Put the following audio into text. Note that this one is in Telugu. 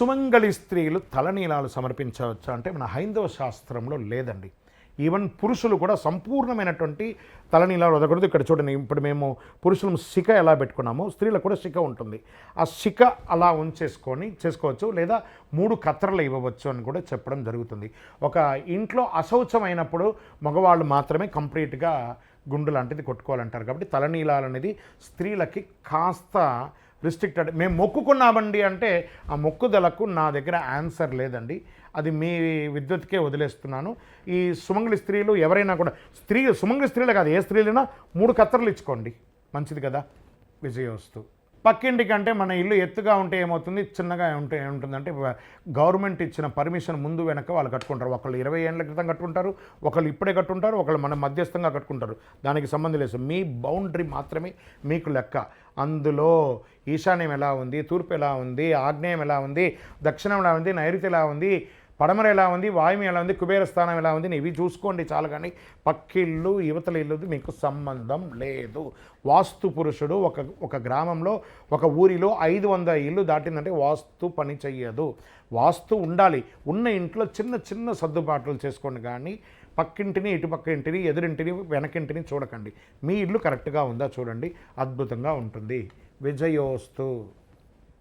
సుమంగళి స్త్రీలు తలనీలాలు సమర్పించవచ్చు? అంటే మన హైందవ శాస్త్రంలో లేదండి. ఈవెన్ పురుషులు కూడా సంపూర్ణమైనటువంటి తలనీలాలు వదకూడదు. ఇక్కడ చూడండి ఇప్పుడు మేము పురుషులు శిఖ ఎలా పెట్టుకున్నామో స్త్రీలకు కూడా శిఖ ఉంటుంది. ఆ శిఖ అలా ఉంచేసుకొని చేసుకోవచ్చు లేదా మూడు కత్తెరలు ఇవ్వవచ్చు అని కూడా చెప్పడం జరుగుతుంది. ఒక ఇంట్లో అశౌచమైనప్పుడు మగవాళ్ళు మాత్రమే కంప్లీట్గా గుండు లాంటిది కొట్టుకోవాలంటారు. కాబట్టి తలనీలాలు అనేది స్త్రీలకి కాస్త రిస్ట్రిక్టెడ్ మేము మొక్కుకున్నామండి అంటే ఆ మొక్కుదలకు నా దగ్గర ఆన్సర్ లేదండి. అది మీ విద్యుత్కే వదిలేస్తున్నాను. ఈ సుమంగళి స్త్రీలు ఎవరైనా కూడా స్త్రీ సుమంగళి స్త్రీలే కాదు ఏ స్త్రీలైనా మూడు కత్తర్లు ఇచ్చుకోండి. మంచిది కదా విజయోస్తు పక్కింటి కంటే మన ఇల్లు ఎత్తుగా ఉంటే ఏమవుతుంది? చిన్నగా ఉంటే ఏముంటుందంటే గవర్నమెంట్ ఇచ్చిన పర్మిషన్ ముందు వెనక వాళ్ళు కట్టుకుంటారు. ఒకళ్ళు ఇరవై ఏళ్ళ క్రితం కట్టుకుంటారు ఒకళ్ళు ఇప్పుడే కట్టుకుంటారు ఒకళ్ళు మన మధ్యస్థంగా కట్టుకుంటారు. దానికి సంబంధం లేదు. మీ బౌండరీ మాత్రమే మీకు లెక్క. అందులో ఈశాన్యం ఎలా ఉంది? తూర్పు ఎలా ఉంది? ఆగ్నేయం ఎలా ఉంది? దక్షిణం ఎలా ఉంది? నైరుతి ఎలా ఉంది? పడమర ఎలా ఉంది? వాయువు ఎలా ఉంది? కుబేర స్థానం ఎలా ఉంది? ఇవి చూసుకోండి చాలు కానీ పక్కిళ్ళు యువతల ఇల్లు మీకు సంబంధం లేదు. వాస్తు పురుషుడు ఒక ఒక గ్రామంలో ఒక ఊరిలో ఐదు వందల ఇల్లు దాటిందంటే వాస్తు పని చెయ్యదు. వాస్తు ఉండాలి. ఉన్న ఇంట్లో చిన్న చిన్న సర్దుబాట్లు చేసుకోండి కానీ పక్కింటిని ఇటుపక్క ఇంటిని ఎదురింటిని వెనకింటిని చూడకండి. మీ ఇల్లు కరెక్ట్గా ఉందా చూడండి. అద్భుతంగా ఉంటుంది. విజయోస్తు.